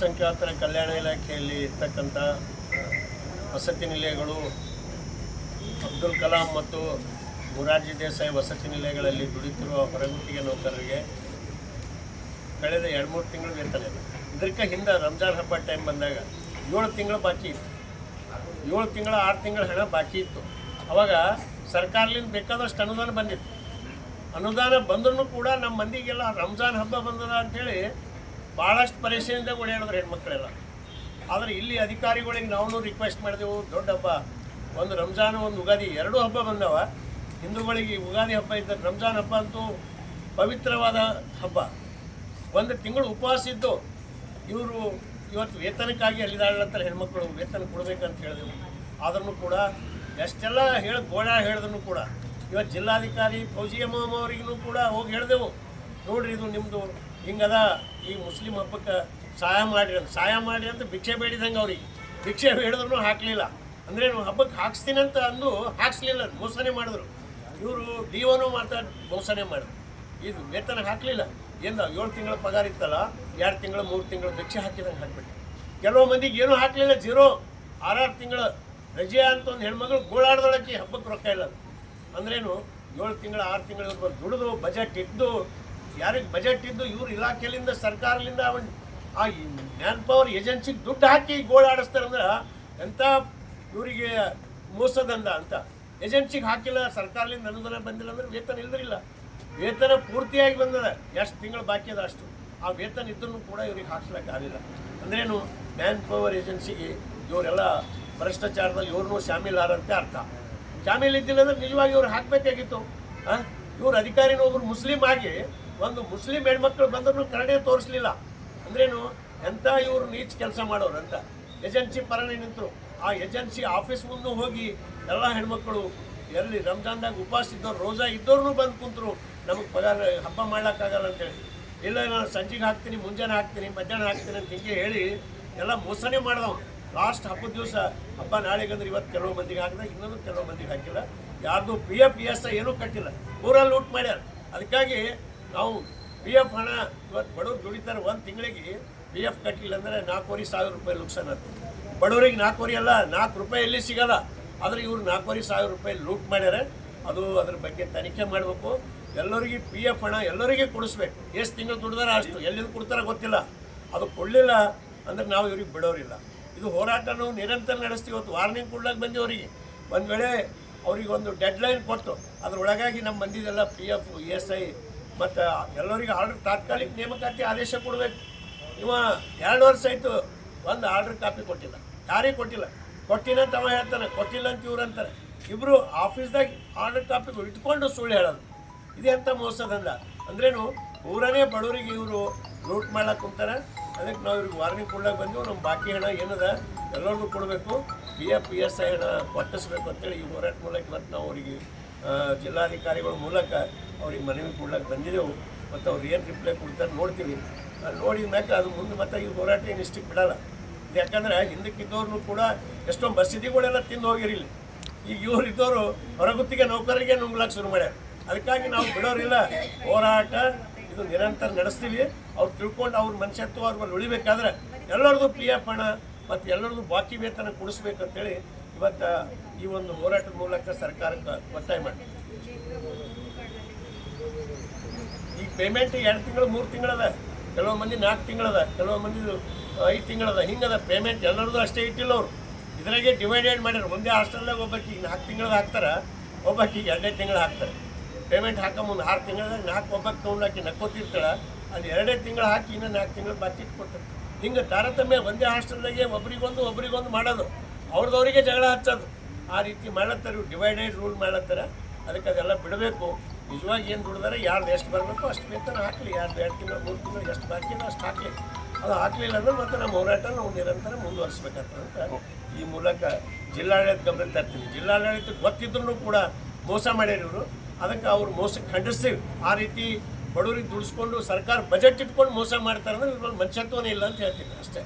ಅಲ್ಪಸಂಖ್ಯಾತರ ಕಲ್ಯಾಣ ಇಲಾಖೆಯಲ್ಲಿ ಇರ್ತಕ್ಕಂಥ ವಸತಿ ನಿಲಯಗಳು ಅಬ್ದುಲ್ ಕಲಾಂ ಮತ್ತು ಮುರಾರ್ಜಿ ದೇಸಾಯಿ ವಸತಿ ನಿಲಯಗಳಲ್ಲಿ ದುಡಿತಿರುವ ಹೊರಗುತ್ತಿಗೆ ನೌಕರರಿಗೆ ಕಳೆದ ಎರಡು ಮೂರು ತಿಂಗಳು ವೇತನ ಇದೆ. ಇದಕ್ಕೆ ಹಿಂದೆ ರಂಜಾನ್ ಹಬ್ಬ ಟೈಮ್ ಬಂದಾಗ ಏಳು ತಿಂಗಳು ಬಾಕಿ ಇತ್ತು. ಏಳು ತಿಂಗಳ, ಆರು ತಿಂಗಳ ಹಣ ಬಾಕಿ ಇತ್ತು. ಅವಾಗ ಸರ್ಕಾರದಿಂದ ಬೇಕಾದಷ್ಟು ಅನುದಾನ ಬಂದಿತ್ತು. ಅನುದಾನ ಬಂದ್ರೂ ಕೂಡ ನಮ್ಮ ಮಂದಿಗೆಲ್ಲ ರಂಜಾನ್ ಹಬ್ಬ ಬಂದದ ಅಂಥೇಳಿ ಭಾಳಷ್ಟು ಪರಿಶೀಲನೆದಾಗ ಓಡಾಡಿದ್ರು ಹೆಣ್ಮಕ್ಳೆಲ್ಲ. ಆದರೆ ಇಲ್ಲಿ ಅಧಿಕಾರಿಗಳಿಗೆ ನಾವು ರಿಕ್ವೆಸ್ಟ್ ಮಾಡಿದೆವು, ದೊಡ್ಡ ಹಬ್ಬ, ಒಂದು ರಂಜಾನ್, ಒಂದು ಉಗಾದಿ, ಎರಡೂ ಹಬ್ಬ ಬಂದವ. ಹಿಂದೂಗಳಿಗೆ ಉಗಾದಿ ಹಬ್ಬ ಇದ್ದ ರಂಜಾನ್ ಹಬ್ಬ ಅಂತೂ ಪವಿತ್ರವಾದ ಹಬ್ಬ. ಒಂದು ತಿಂಗಳು ಉಪವಾಸ ಇದ್ದು, ಇವರು ಇವತ್ತು ವೇತನಕ್ಕಾಗಿ ಅಲ್ಲಿದಾಡ್ಲತ್ತಾರೆ ಹೆಣ್ಮಕ್ಳು ವೇತನ ಕೊಡಬೇಕಂತ ಹೇಳಿದೆವು. ಆದ್ರೂ ಕೂಡ ಎಷ್ಟೆಲ್ಲ ಹೇಳಿ, ಗೋಳ ಹೇಳಿದ್ರು ಕೂಡ, ಇವತ್ತು ಜಿಲ್ಲಾಧಿಕಾರಿ ಫೌಜಿ ಅಮ್ಮ ಅವರಿಗೂ ಕೂಡ ಹೋಗಿ ಹೇಳಿದೆವು. ನೋಡ್ರಿ ಇದು ನಿಮ್ಮದು ಹಿಂಗದ, ಈ ಮುಸ್ಲಿಂ ಹಬ್ಬಕ್ಕೆ ಸಹಾಯ ಮಾಡಿ ಸಹಾಯ ಮಾಡಿ ಅಂತ ಭಿಕ್ಷೆ ಬೇಡಿದಂಗೆ ಅವ್ರಿಗೆ. ಭಿಕ್ಷೆ ಬೇಡಿದ್ರು ಹಾಕಲಿಲ್ಲ. ಅಂದ್ರೆ ಹಬ್ಬಕ್ಕೆ ಹಾಕ್ಸ್ತೀನಿ ಅಂತ ಅಂದು ಹಾಕ್ಸ್ಲಿಲ್ಲ ಮೋಸನೆ ಮಾಡಿದ್ರು. ಇವರು ಡಿ ಮಾಡ್ತಾ ಮೋಸನೆ ಮಾಡಿದ್ರು. ಇದು ವೇತನ ಹಾಕಲಿಲ್ಲ. ಏನು ಏಳು ತಿಂಗಳ ಪಗಾರ ಇತ್ತಲ್ಲ, ಎರಡು ತಿಂಗಳು, ಮೂರು ತಿಂಗಳು ಭಿಕ್ಷೆ ಹಾಕಿದಂಗೆ ಹಾಕ್ಬಿಟ್ಟು ಕೆಲವು ಮಂದಿಗೆ ಏನೂ ಹಾಕಲಿಲ್ಲ, ಜೀರೋ ಆರಾರು ತಿಂಗಳು ರಜೆ ಅಂತ ಒಂದು ಹೆಣ್ಮಗಳು ಗೋಳಾಡ್ದೊಳಕ್ಕೆ ಹಬ್ಬಕ್ಕೆ ರೊಕ್ಕ ಇಲ್ಲ. ಅಂದ್ರೇನು ಏಳು ತಿಂಗಳು, ಆರು ತಿಂಗಳು ದುಡಿದು, ಬಜೆಟ್ ಇದ್ದು ಯಾರಿಗೆ ಬಜೆಟ್ ಇದ್ದು ಇವ್ರ ಇಲಾಖೆಯಿಂದ ಸರ್ಕಾರದಿಂದ ಅವನ್ ಆ ಮ್ಯಾನ್ ಪವರ್ ಏಜೆನ್ಸಿಗೆ ದುಡ್ಡು ಹಾಕಿ ಗೋಳಾಡಿಸ್ತಾರೆ ಅಂದ್ರೆ ಎಂಥ ಇವರಿಗೆ ಮೋಸದಂದ ಅಂತ. ಏಜೆನ್ಸಿಗೆ ಹಾಕಿಲ್ಲ ಸರ್ಕಾರದಿಂದ ಅನುದಾನ ಬಂದಿಲ್ಲ ಅಂದ್ರೆ ವೇತನ ಇಲ್ದಿರಿಲ್ಲ. ವೇತನ ಪೂರ್ತಿಯಾಗಿ ಬಂದದ. ಎಷ್ಟು ತಿಂಗಳು ಬಾಕಿ ಅದ ಅಷ್ಟು. ಆ ವೇತನ ಇದ್ರೂ ಕೂಡ ಇವ್ರಿಗೆ ಹಾಕ್ಸ್ಲಿಕ್ಕೆ ಆಗಿಲ್ಲ ಅಂದ್ರೇನು ಮ್ಯಾನ್ ಪವರ್ ಏಜೆನ್ಸಿಗೆ ಇವರೆಲ್ಲ ಭ್ರಷ್ಟಾಚಾರದಲ್ಲಿ ಇವ್ರನ್ನೂ ಶಾಮೀಲಾರಂತೆ ಅರ್ಥ. ಶಾಮೀಲ್ ಇದ್ದಿಲ್ಲ ಅಂದ್ರೆ ನಿಜವಾಗಿ ಇವ್ರು ಹಾಕ್ಬೇಕಾಗಿತ್ತು. ಇವ್ರು ಅಧಿಕಾರಿನೂ ಒಬ್ರು ಮುಸ್ಲಿಂ ಆಗಿ ಒಂದು ಮುಸ್ಲಿಂ ಹೆಣ್ಮಕ್ಳು ಬಂದ್ರು ಕರಡೆ ತೋರಿಸ್ಲಿಲ್ಲ. ಅಂದ್ರೇನು? ಎಂಥ ಇವ್ರು ನೀಚ್ ಕೆಲಸ ಮಾಡೋರು ಅಂತ. ಏಜೆನ್ಸಿ ಪರನೇ ನಿಂತರು. ಆ ಏಜೆನ್ಸಿ ಆಫೀಸ್ ಮುಂದೆ ಹೋಗಿ ಎಲ್ಲ ಹೆಣ್ಮಕ್ಳು ಎಲ್ಲಿ ರಂಜಾನ್ದಾಗ ಉಪವಾಸ ಇದ್ದವ್ರು, ರೋಜಾ ಇದ್ದವ್ರು ಬಂದು ಕುಂತರು. ನಮಗೆ ಪಗಾರ, ಹಬ್ಬ ಮಾಡ್ಲಿಕ್ಕಾಗಲ್ಲ ಅಂತೇಳಿ. ಇಲ್ಲ ನಾನು ಸಂಜೆಗೆ ಹಾಕ್ತೀನಿ, ಮುಂಜಾನೆ ಹಾಕ್ತೀನಿ, ಮಧ್ಯಾಹ್ನ ಹಾಕ್ತೀನಿ ಅಂತ ಹಿಂಗೆ ಹೇಳಿ ಎಲ್ಲ ಮೋಸನೆ ಮಾಡ್ದವ ಲಾಸ್ಟ್ ಹಬ್ಬದ ದಿವಸ, ಹಬ್ಬ ನಾಳೆಗೆ ಅಂದ್ರೆ ಇವತ್ತು ಕೆಲವು ಮಂದಿಗೆ ಹಾಕಿದ, ಇನ್ನೊಂದು ಕೆಲವು ಮಂದಿಗೆ ಹಾಕಿಲ್ಲ. ಯಾರ್ದು ಪಿ ಎಫ್ ಪಿ ಎಸ್ ಏನೂ ಕಟ್ಟಿಲ್ಲ. ಊರಲ್ಲಿ ಲೂಟ್ ಮಾಡ್ಯಾರ. ಅದಕ್ಕಾಗಿ ನಾವು ಪಿ ಎಫ್ ಹಣ ಇವತ್ತು ಬಡವ್ರು ದುಡಿತಾರೆ ಒಂದು ತಿಂಗಳಿಗೆ ಪಿ ಎಫ್ ಕಟ್ಟಿಲ್ಲ ಅಂದರೆ ನಾಲ್ಕೂವರೆ ಸಾವಿರ ರೂಪಾಯಿ ಲುಕ್ಸಾನ್ ಆಗ್ತದೆ. ಬಡವರಿಗೆ ನಾಲ್ಕೂವರೆ ಅಲ್ಲ, ನಾಲ್ಕು ರೂಪಾಯಿ ಎಲ್ಲಿ ಸಿಗಲ್ಲ. ಆದರೆ ಇವರು ನಾಲ್ಕೂವರೆ ಸಾವಿರ ರೂಪಾಯಿ ಲೂಟ್ ಮಾಡ್ಯಾರೆ. ಅದು ಅದ್ರ ಬಗ್ಗೆ ತನಿಖೆ ಮಾಡಬೇಕು. ಎಲ್ಲರಿಗೆ ಪಿ ಎಫ್ ಹಣ ಎಲ್ಲರಿಗೆ ಕೊಡಿಸ್ಬೇಕು. ಎಷ್ಟು ತಿಂಗಳು ದುಡ್ದಾರ ಅಷ್ಟು. ಎಲ್ಲಿಂದ ಕೊಡ್ತಾರ ಗೊತ್ತಿಲ್ಲ. ಅದು ಕೊಡಲಿಲ್ಲ ಅಂದ್ರೆ ನಾವು ಇವ್ರಿಗೆ ಬಿಡೋರಿಲ್ಲ. ಇದು ಹೋರಾಟನೂ ನಿರಂತರ ನಡೆಸ್ತೀವಿ ಇವತ್ತು. ವಾರ್ನಿಂಗ್ ಕೊಡ್ಲಕ್ಕೆ ಬಂದು ಅವರಿಗೆ. ಒಂದು ವೇಳೆ ಅವ್ರಿಗೆ ಒಂದು ಡೆಡ್ಲೈನ್ ಕೊಟ್ಟು ಅದ್ರೊಳಗಾಗಿ ನಮ್ಮ ಮಂದಿದೆಲ್ಲ P F E S I ಮತ್ತು ಎಲ್ಲರಿಗೆ ಆರ್ಡರ್ ತಾತ್ಕಾಲಿಕ ನೇಮಕಾತಿ ಆದೇಶ ಕೊಡಬೇಕು. ಇವ ಎರಡು ವರ್ಷ ಆಯಿತು ಒಂದು ಆರ್ಡರ್ ಕಾಪಿ ಕೊಟ್ಟಿಲ್ಲ. ಯಾರಿಗೆ ಕೊಟ್ಟಿಲ್ಲ? ಕೊಟ್ಟಿಲ್ಲ ಅಂತ ಅವ ಹೇಳ್ತಾನೆ. ಕೊಟ್ಟಿಲ್ಲ ಅಂತ ಇವ್ರು ಅಂತಾರೆ. ಇಬ್ಬರು ಆಫೀಸ್ದಾಗ ಆರ್ಡರ್ ಕಾಪಿ ಇಟ್ಕೊಂಡು ಸುಳ್ಳು ಹೇಳೋದು. ಇದೆಂಥ ಮೋಸದಂದ? ಅಂದ್ರೇನು ಊರನೇ ಬಡವರಿಗೆ ಇವರು ಲೂಟ್ ಮಾಡ್ಲಕ್ಕೆ ಕುಂತಾರೆ. ಅದಕ್ಕೆ ನಾವು ಇವ್ರಿಗೆ ವಾರ್ನಿಂಗ್ ಕೊಡ್ಲಾಕ ಬಂದೆವು. ನಮ್ಮ ಬಾಕಿ ಹಣ ಏನದ? ಎಲ್ಲರಿಗೂ ಕೊಡಬೇಕು. P F P S I ಹಣ ಕೊಟ್ಟಿಸ್ಬೇಕು ಅಂತೇಳಿ ಈ ಹೋರಾಟ ಮೂಲಕ ಇವತ್ತು ನಾವು ಅವರಿಗೆ ಜಿಲ್ಲಾಧಿಕಾರಿಗಳ ಮೂಲಕ ಅವ್ರಿಗೆ ಮನವಿ ಕೊಡ್ಲಾಕೆ ಬಂದಿದ್ದೆವು ಮತ್ತು ಅವ್ರು ಏನು ರಿಪ್ಲೈ ಕೊಡ್ತಾರೆ ನೋಡ್ತೀವಿ. ನೋಡಿದ ಮ್ಯಾಕೆ ಅದು ಮುಂದೆ ಮತ್ತೆ ಈ ಹೋರಾಟ ಏನು ಇಷ್ಟಕ್ಕೆ ಬಿಡಲ್ಲ. ಯಾಕಂದರೆ ಹಿಂದಕ್ಕಿದ್ದವ್ರನ್ನು ಕೂಡ ಎಷ್ಟೋ ಮಸೀದಿಗಳೆಲ್ಲ ತಿಂದು ಹೋಗಿರಲಿ ಈಗ ಇವ್ರು ಇದ್ದವರು ಹೊರಗುತ್ತಿಗೆ ನೌಕರರಿಗೆ ನುಂಗ್ಲಾಕ್ ಶುರು ಮಾಡ್ಯಾರ. ಅದಕ್ಕಾಗಿ ನಾವು ಬಿಡೋರಿಲ್ಲ. ಹೋರಾಟ ಇದು ನಿರಂತರ ನಡೆಸ್ತೀವಿ. ಅವ್ರು ತಿಳ್ಕೊಂಡು ಅವ್ರ ಮನುಷ್ಯತ್ವ ಅವ್ರ ಮೇಲೆ ಉಳಿಬೇಕಾದ್ರೆ ಎಲ್ಲರದು ಪಿ ಎಫ್ ಹಣ ಮತ್ತು ಎಲ್ಲರದು ಬಾಕಿ ವೇತನ ಕೊಡಿಸ್ಬೇಕಂತೇಳಿ ಇವತ್ತು ಈ ಒಂದು ಹೋರಾಟದ ಮೂಲಕ ಸರ್ಕಾರಕ್ಕೆ ಒತ್ತಾಯ ಮಾಡ್ತೀವಿ ಈಗ ಪೇಮೆಂಟ್ ಎರಡು ತಿಂಗಳು, ಮೂರು ತಿಂಗಳದ, ಕೆಲವು ಮಂದಿ ನಾಲ್ಕು ತಿಂಗಳದ, ಕೆಲವು ಮಂದಿ ಐದು ತಿಂಗಳದ, ಹಿಂಗದ ಪೇಮೆಂಟ್ ಎಲ್ಲರದು ಅಷ್ಟೇ ಇಟ್ಟಿಲ್ಲ ಅವರು. ಇದರಾಗೆ ಡಿವೈಡೆಡ್ ಮಾಡ್ಯಾರ, ಒಂದೇ ಹಾಸ್ಟೆಲ್ದಾಗ ಒಬ್ಬಾಕಿಗೆ ನಾಲ್ಕು ತಿಂಗಳದ ಹಾಕ್ತಾರೆ, ಒಬ್ಬಾಕಿಗೆ ಎರಡನೇ ತಿಂಗಳು ಹಾಕ್ತಾರೆ. ಪೇಮೆಂಟ್ ಹಾಕೋ ಆರು ತಿಂಗಳದಾಗ ನಾಲ್ಕು ಒಬ್ಬಕ್ಕೆ ತೊಗೊಂಡಾಕಿ ನಕ್ಕೋತಿರ್ತಾಳೆ ಅಲ್ಲಿ ಎರಡೇ ತಿಂಗಳು ಹಾಕಿ ಇನ್ನೂ ನಾಲ್ಕು ತಿಂಗಳು ಬಾಕಿ ಇಟ್ಕೊಡ್ತಾರೆ ಹಿಂಗೆ ತಾರತಮ್ಯ ಒಂದೇ ಹಾಸ್ಟೆಲ್ದಾಗೆ ಒಬ್ರಿಗೊಂದು ಒಬ್ರಿಗೊಂದು ಮಾಡೋದು. ಅವ್ರದವರಿಗೆ ಜಗಳ ಹಚ್ಚೋದು. ಆ ರೀತಿ ಮಾಡ್ಲತ್ತಾರೆ, ಡಿವೈಡೆಡ್ ರೂಲ್ ಮಾಡತ್ತಾರೆ ಅದಕ್ಕೆ ಅದೆಲ್ಲ ಬಿಡಬೇಕು. ನಿಜವಾಗಿ ಏನು ದುಡಿದಾರೆ ಯಾರ್ದು ಎಷ್ಟು ಬರಬೇಕು ಅಷ್ಟು ವೇತನ ಹಾಕಲಿ. ಯಾರು ಎರಡು ತಿಂಗಳು ಮೂರು ತಿಂಗಳು ಎಷ್ಟು ಬಾಕಿ ಇದೆ ಅಷ್ಟು ಹಾಕಲಿ. ಅದು ಹಾಕಲಿಲ್ಲ ಅಂದ್ರೆ ಮತ್ತೆ ನಮ್ಮ ಹೋರಾಟ ನಾವು ನಿರಂತರ ಅಂತ ಈ ಮೂಲಕ ಜಿಲ್ಲಾಡಳಿತ ಗಮನ ತರ್ತೀವಿ ಜಿಲ್ಲಾಡಳಿತ ಗೊತ್ತಿದ್ರು ಕೂಡ ಮೋಸ ಮಾಡ್ಯಾರ ಇವರು. ಅದಕ್ಕೆ ಅವ್ರು ಮೋಸಕ್ಕೆ ಖಂಡಿಸ್ತೀವಿ. ಆ ರೀತಿ ಬಡವರಿಗೆ ದುಡಿಸ್ಕೊಂಡು ಸರ್ಕಾರ ಬಜೆಟ್ ಇಟ್ಕೊಂಡು ಮೋಸ ಮಾಡ್ತಾರೆ ಅಂದ್ರೆ ಇವ್ರಲ್ಲಿ ಮನುಷ್ಯತ್ವನೇ ಇಲ್ಲ ಅಂತ ಹೇಳ್ತೀನಿ ಅಷ್ಟೇ.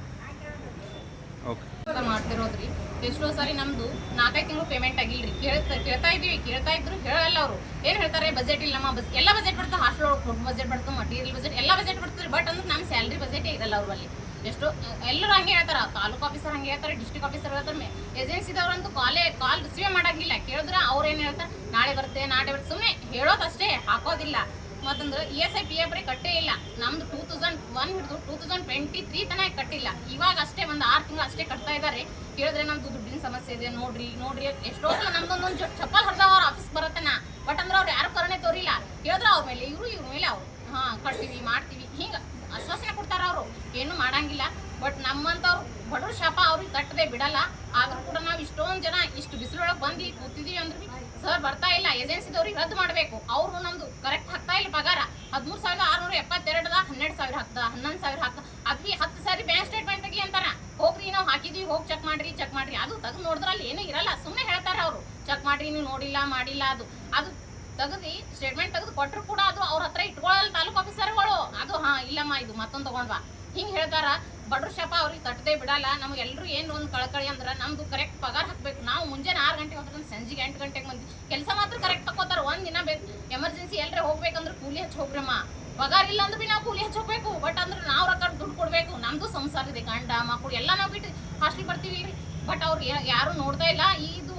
ಮಾಡ್ತಿರೋದ್ರಿ. ಎಷ್ಟೋ ಸಾರಿ ನಮ್ದು ನಾಲ್ಕೈದು ತಿಂಗಳು ಪೇಮೆಂಟ್ ಆಗಿಲ್ರಿ. ಕೇಳ್ತಾ ಕೇಳ್ತಾ ಇದೀವಿ, ಕೇಳ್ತಾ ಇದ್ರು, ಹೇಳಲ್ಲ ಅವರು. ಏನ್ ಹೇಳ್ತಾರೆ? ಬಜೆಟ್ ಇಲ್ಲ ನಮ್ಮ ಬಸ್ ಎಲ್ಲ ಬಜೆಟ್ ಬರ್ತದೆ ಹಾಸ್ಟೆಲ್ ಒಳಗೆ ಫುಡ್ ಬಜೆಟ್ ಬರ್ತದೆ ಮಟೀರಿಯಲ್ ಬಜೆಟ್ ಎಲ್ಲ ಬಜೆಟ್ ಬರ್ತದೆ ಬಟ್ ಅಂದ್ರೆ ನಮ್ಮ ಸ್ಯಾಲ್ರಿ ಬಜೆಟೇ ಇರಲ್ಲ ಅವ್ರಲ್ಲಿ ಎಷ್ಟೋ ಎಲ್ಲರೂ ಹಂಗೆ ಹೇಳ್ತಾರ. ತಾಲೂಕು ಆಫೀಸರ್ ಹಂಗೆ ಹೇಳ್ತಾರೆ ಡಿಸ್ಟ್ರಿಕ್ಟ್ ಆಫೀಸರ್ ಹೇಳ್ತಾರೆ. ಏಜೆನ್ಸಿದವ್ರಂತೂ ಕಾಲೇ ಕಾಲ್ ರಿಸೀವ್ ಮಾಡಂಗಿಲ್ಲ. ಕೇಳಿದ್ರೆ ಅವ್ರು ಏನು ಹೇಳ್ತಾರೆ? ನಾಳೆ ಬರುತ್ತೆ ನಾಳೆ ಬರುತ್ತೆ ಸುಮ್ಮನೆ ಹೇಳೋದಷ್ಟೇ ಹಾಕೋದಿಲ್ಲ. ಮತ್ತಂದ್ರೆ E S I P F ಕಟ್ಟೇ ಇಲ್ಲ. ನಮ್ದು ಟೂ ತೌಸಂಡ್ ಒನ್ ಹಿಡಿದು ಟೂ ತೌಸಂಡ್ ಟ್ವೆಂಟಿ ತ್ರೀ ತನಕ ಕಟ್ಟಿಲ್ಲ. ಇವಾಗ ಅಷ್ಟೇ ಒಂದು ಆರು ತಿಂಗಳು ಅಷ್ಟೇ ಕಟ್ತಾ ಇದ್ದಾರೆ ಕೇಳಿದ್ರೆ ನಮ್ದು ದುಡ್ಡಿನ ಸಮಸ್ಯೆ ಇದೆ, ನೋಡ್ರಿ ನೋಡ್ರಿ ಎಷ್ಟೋ ಸಲ ನಮ್ದೊಂದೊಂದು ಚಪ್ಪಲ್ ಹೊಡೆದ ಅವ್ರ ಆಫೀಸ್ ಬರತ್ತನ? ಬಟ್ ಅಂದ್ರೆ ಅವ್ರು ಯಾರು ಕರುಣೆ ತೋರಿಲ್ಲ. ಕೇಳಿದ್ರೆ ಅವ್ರ ಮೇಲೆ, ಇವರು ಇವ್ರ ಮೇಲೆ ಅವ್ರು. ಹಾ, ಕಟ್ತೀವಿ, ಮಾಡ್ತೀವಿ. ಹಿಂಗೆ ಆಶ್ವಾಸನೆ ಕೊಡ್ತಾರ ಅವರು. ಏನು ಮಾಡಂಗಿಲ್ಲ. ಬಟ್ ನಮ್ಮಂಥವ್ರು ಬಡವ್ರ ಶಾಪ ಅವ್ರಿಗೆ ತಟ್ಟದೆ ಬಿಡಲ್ಲ. ಆದ್ರೂ ಕೂಡ ನಾವು ಇಷ್ಟೊಂದು ಜನ ಇಷ್ಟು ಬಿಸಿಲೊಳಗೆ ಬಂದು ಕೂತಿದೀವಿ ಅಂದ್ರೆ ಸರ್ ಬರ್ತಾ ಇಲ್ಲ ಏಜೆನ್ಸಿದವ್ರಿಗೆ ರದ್ದು ಮಾಡಬೇಕು. ಅವರು ನಮ್ದು ಕರೆಕ್ಟ್ ಹಾಕ್ತಾ ಇಲ್ಲ ಪಗಾರ. ಹದಿಮೂರು ಸಾವಿರದ ಆರ್ನೂರ ಎಪ್ಪತ್ತೆರಡದ ಹನ್ನೆರಡು ಸಾವಿರ ಹಾಕ್ದ, ಹನ್ನೊಂದು ಸಾವಿರ ಹಾಕ್ತ ಅದ್ವಿ ಹತ್ತು ಸಾರಿ ಬ್ಯಾಂಕ್ ಸ್ಟೇಟ್ಮೆಂಟ್ ತೆಗಿ ಅಂತಾರ. ಹೋಗ್ರಿ ನಾವು ಹಾಕಿದ್ವಿ, ಹೋಗಿ ಚೆಕ್ ಮಾಡ್ರಿ ಚೆಕ್ ಮಾಡ್ರಿ. ಅದು ತೆಗೆದು ನೋಡಿದ್ರೆ ಅಲ್ಲಿ ಏನೂ ಇರಲ್ಲ ಸುಮ್ಮನೆ ಹೇಳ್ತಾರೆ ಅವರು. ಚೆಕ್ ಮಾಡ್ರಿ, ನೀವು ನೋಡಿಲ್ಲ, ಮಾಡಿಲ್ಲ, ಅದು. ಅದು ತೆಗ್ದು ಸ್ಟೇಟ್ಮೆಂಟ್ ತೆಗೆದು ಕೊಟ್ಟರು ಕೂಡ ಅದು ಅವ್ರ ಹತ್ರ ಇಟ್ಕೊಳ್ಳಲ್ಲ ತಾಲೂಕು ಆಫೀಸರ್ಗಳು ಅದು ಹಾ, ಇಲ್ಲಮ್ಮ, ಇದು ಮತ್ತೊಂದು ತಗೊಂಡ್ವಾ ಹಿಂಗೆ ಹೇಳ್ತಾರ. ಬಡ್ರ ಶಾಪ ಅವ್ರಿಗೆ ತಟ್ಟದೆ ಬಿಡಲ್ಲ. ನಮಗೆಲ್ಲರೂ ಏನು ಒಂದು ಕಳಕಳಿ ಅಂದ್ರೆ ನಮ್ದು ಕರೆಕ್ಟ್ ಪಗಾರ ಹಾಕ್ಬೇಕು. ನಾವು ಮುಂಜಾನೆ ಆರು ಗಂಟೆಗೆ ಹೋದ್ರೆ ಸಂಜೆಗೆ ಎಂಟು ಗಂಟೆಗೆ ಬಂದು ಕೆಲಸ ಮಾತ್ರ ಕರೆಕ್ಟ್ ತಗೋತಾರೆ ಒಂದು ದಿನ ಬೇಕು ಎಮರ್ಜೆನ್ಸಿ ಎಲ್ಲರೇ ಹೋಗ್ಬೇಕಂದ್ರೆ ಕೂಲಿ ಹಚ್ಚಿ ಹೋಗ್ರಮ್ಮ. ಪಗಾರ ಇಲ್ಲ ಅಂದ್ರೆ ಬಿ ನಾವು ಕೂಲಿ ಹಚ್ಚಿ ಹೋಗ್ಬೇಕು. ಬಟ್ ಅಂದ್ರೆ ನಾವು ರೊಕ್ಕ ದುಡ್ಡು ಕೊಡಬೇಕು. ನಮ್ದು ಸಂಸಾರ ಇದೆ. ಗಂಡ ಮಕ್ಕಳು ಎಲ್ಲ ನಾವು ಬಿಟ್ಟು ಹಾಸ್ಟೆಲ್ ಬರ್ತೀವಿ ಇಲ್ರಿ. ಬಟ್ ಅವ್ರು ಯಾರು ನೋಡ್ತಾ ಇಲ್ಲ. ಇದು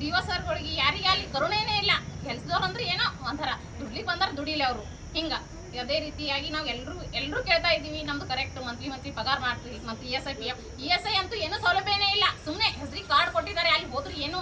ಡಿ ಒ ಸರ್ಗಳಿಗೆ ಯಾರಿಗೆ ಅಲ್ಲಿ ಕರುಣೆನೇ ಇಲ್ಲ. ಕೆಲಸದವ್ರು ಅಂದ್ರೆ ಏನೋ ಒಂಥರ ದುಡ್ಲಿಕ್ಕೆ ಬಂದಾರ ದುಡಿಲಿ ಅವರು. ಹಿಂಗ. ಅದೇ ರೀತಿಯಾಗಿ ನಾವು ಎಲ್ಲರೂ ಎಲ್ಲರೂ ಕೇಳ್ತಾ ಇದ್ದೀವಿ, ನಮ್ದು ಕರೆಕ್ಟ್ ಮಂತ್ಲಿ ಮಂತ್ಲಿ ಪಗಾರ ಮಾಡ್ತೀವಿ ಮತ್ತು E S I P F E S I ಅಂತೂ ಏನೂ ಸೌಲಭ್ಯನೇ ಇಲ್ಲ. ಸುಮ್ಮನೆ ಹೆಸರಿಗೆ ಕಾರ್ಡ್ ಕೊಟ್ಟಿದ್ದಾರೆ, ಅಲ್ಲಿ ಹೋದ್ರೆ ಏನು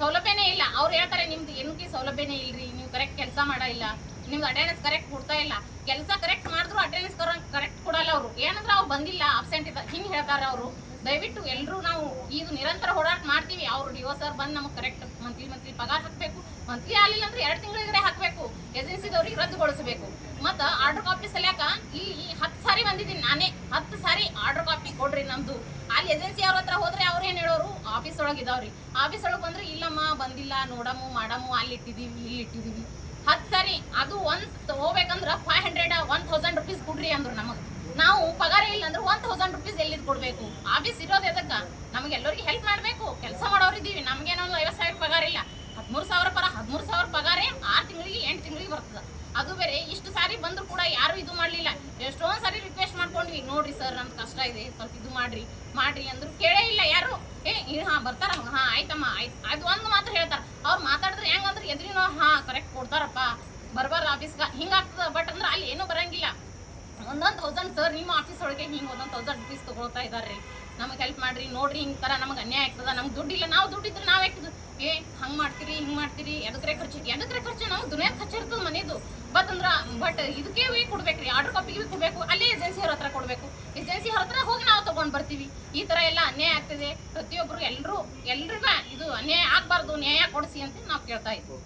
ಸೌಲಭ್ಯನೇ ಇಲ್ಲ. ಅವ್ರು ಹೇಳ್ತಾರೆ, ನಿಮ್ದು ಏನಕ್ಕೆ ಸೌಲಭ್ಯನೇ ಇಲ್ರಿ? ನೀವು ಕರೆಕ್ಟ್ ಕೆಲಸ ಮಾಡ ಇಲ್ಲ. ನಿಮ್ದು ಅಟೆಂಡೆನ್ಸ್ ಕರೆಕ್ಟ್ ಕೊಡ್ತಾ ಇಲ್ಲ. ಕೆಲಸ ಕರೆಕ್ಟ್ ಮಾಡಿದ್ರು ಅಟೆಂಡೆನ್ಸ್ ಕರೆಕ್ಟ್ ಕೊಡಲ್ಲ ಅವರು. ಏನಂದ್ರೆ ಅವ್ರು ಬಂದಿಲ್ಲ ಅಬ್ಸೆಂಟ್ ಇದ್ದ ಹಿಂಗೆ ಹೇಳ್ತಾರೆ ಅವರು. ದಯವಿಟ್ಟು ಎಲ್ಲರೂ ನಾವು ಇದು ನಿರಂತರ ಹೋರಾಟ ಮಾಡ್ತೀವಿ. ಅವರು ಡಿ ಸರ್ ಬಂದು ನಮಗೆ ಕರೆಕ್ಟ್ ಮಂತ್ಲಿ ಮಂತ್ಲಿ ಪಗಾರ ಹಾಕಬೇಕು. ಮಂತ್ಲಿ ಆಗಲಿಲ್ಲ ಅಂದ್ರೆ ಎರಡು ತಿಂಗಳಿಗೆ ಹಾಕಬೇಕು. ಏಜೆನ್ಸಿದವ್ರಿಗೆ ರದ್ದುಗೊಳಿಸಬೇಕು. ಮತ್ತು ಆರ್ಡರ್ ಕಾಪಿ ಸಲ್ಯಾಕ ಈ ಹತ್ತು ಸಾರಿ ಬಂದಿದ್ದೀನಿ ನಾನೇ. ಹತ್ತು ಸಾರಿ ಆರ್ಡರ್ ಕಾಪಿ ಕೊಡ್ರಿ ನಮ್ದು. ಅಲ್ಲಿ ಏಜೆನ್ಸಿ ಅವ್ರ ಹತ್ರ ಹೋದ್ರೆ ಅವ್ರು ಏನು ಹೇಳೋರು? ಆಫೀಸ್ ಒಳಗೆ ಇದಾವ್ರಿ. ಆಫೀಸ್ ಒಳಗೆ ಬಂದ್ರೆ ಇಲ್ಲಮ್ಮ, ಬಂದಿಲ್ಲ ನೋಡಮು ಮಾಡಮು ಅಲ್ಲಿ ಇಟ್ಟಿದೀವಿ, ಇಲ್ಲಿ ಇಟ್ಟಿದೀವಿ. ಹತ್ತು ಸಾರಿ ಅದು ಒಂದು ಹೋಗ್ಬೇಕಂದ್ರೆ five hundred one thousand rupees ಕೊಡ್ರಿ ಅಂದ್ರು ನಮಗೆ. ನಾವು ಪಗಾರ ಇಲ್ಲ ಅಂದ್ರೆ ಒನ್ ತೌಸಂಡ್ ರುಪೀಸ್ ಎಲ್ಲಿದ್ ಕೊಡ್ಬೇಕು? ಆಫೀಸ್ ಇರೋದು ಎದಕ್ಕ? ನಮ್ಗೆ ಎಲ್ಲರಿಗೂ ಹೆಲ್ಪ್ ಮಾಡಬೇಕು. ಕೆಲಸ ಮಾಡೋರು ಇದ್ದೀವಿ. ನಮಗೇನೋ ಒಂದು ಐವತ್ತು ಸಾವಿರ ಪಗಾರ ಇಲ್ಲ. ಹದಿಮೂರು ಸಾವಿರ ಪರ ಹದಿಮೂರು ಸಾವಿರ ಪಗಾರೇ ಆರು ತಿಂಗಳಿಗೆ, ಎಂಟು ತಿಂಗಳಿಗೆ ಬರ್ತದೆ. ಅದು ಬೇರೆ. ಇಷ್ಟು ಸಾರಿ ಬಂದ್ರು ಕೂಡ ಯಾರು ಇದು ಮಾಡಲಿಲ್ಲ. ಎಷ್ಟೊಂದು ಸಾರಿ ರಿಕ್ವೆಸ್ಟ್ ಮಾಡ್ಕೊಂಡ್ವಿ. ನೋಡ್ರಿ ಸರ್ ನಮ್ಗೆ ಕಷ್ಟ ಇದೆ. ಸ್ವಲ್ಪ ಇದು ಮಾಡ್ರಿ ಮಾಡ್ರಿ ಅಂದ್ರು ಕೇಳೇ ಇಲ್ಲ ಯಾರು. ಏ ಹಾ, ಬರ್ತಾರ. ಹಾ, ಆಯ್ತಮ್ಮ, ಆಯ್ತು. ಅದು ಒಂದು ಮಾತ್ರ ಹೇಳ್ತಾರೆ. ಅವ್ರು ಮಾತಾಡಿದ್ರೆ ಹೆಂಗಂದ್ರೆ ಎದ್ರಿನೋ, ಹಾ ಕರೆಕ್ಟ್ ಕೊಡ್ತಾರಪ್ಪ. ಬರ್ಬಾರ್ದು ಆಫೀಸ್ಗೆ ಹಿಂಗಾಗ್ತದ ಬಟ್ ಅಂದ್ರೆ ಅಲ್ಲಿ ಏನೂ ಬರಂಗಿಲ್ಲ. ಒಂದೊಂದು ತೌಸಂಡ್ ಸರ್ ನಿಮ್ಮ ಆಫೀಸ್ ಒಳಗೆ ಹಿಂಗೆ ಒಂದೊಂದು ತೌಸಂಡ್ ರುಪೀಸ್ ತೊಗೊಳ್ತಾ ಇದ್ದಾರೆ ನಮಗೆ ಹೆಲ್ಪ್ ಮಾಡ್ರಿ, ನೋಡ್ರಿ ಹಿಂಗೆ ಥರ ನಮಗೆ ಅನ್ಯಾಯ ಆಗ್ತದೆ. ನಮ್ಗೆ ದುಡ್ಡಿಲ್ಲ ನಾವು ದುಡ್ಡಿದ್ರೆ ನಾವು ಆಗ್ತದೆ ಏ, ಹಂಗೆ ಮಾಡ್ತೀರಿ, ಹಿಂಗೆ ಮಾಡ್ತೀರಿ ಎದಕ್ಕೆ ಖರ್ಚು ಎದಕ್ರೆ ಖರ್ಚು? ನಾವು ದುನಿಯಾದ ಖರ್ಚು ಇರ್ತದೆ ಮನೆದು. ಬಟ್ ಅಂದ್ರೆ ಬಟ್ ಇದಕ್ಕೆ ಕೊಡ್ಬೇಕು ರೀ ಆರ್ಡರ್ ಕಾಪಿಗೆ ಭೀ ಕೊಡಬೇಕು, ಅಲ್ಲಿ ಏಜೆನ್ಸಿ ಅವ್ರ ಹತ್ರ ಕೊಡಬೇಕು. ಏಜೆನ್ಸಿ ಅವ್ರ ಹತ್ರ ಹೋಗಿ ನಾವು ತೊಗೊಂಡು ಬರ್ತೀವಿ. ಈ ಥರ ಎಲ್ಲ ಅನ್ಯಾಯ ಆಗ್ತಿದೆ. ಪ್ರತಿಯೊಬ್ಬರು ಎಲ್ಲರೂ ಎಲ್ರಿಗೂ ಇದು ಅನ್ಯಾಯ ಆಗಬಾರ್ದು, ನ್ಯಾಯ ಕೊಡಿಸಿ ಅಂತ ನಾವು ಕೇಳ್ತಾ ಇದ್ವಿ.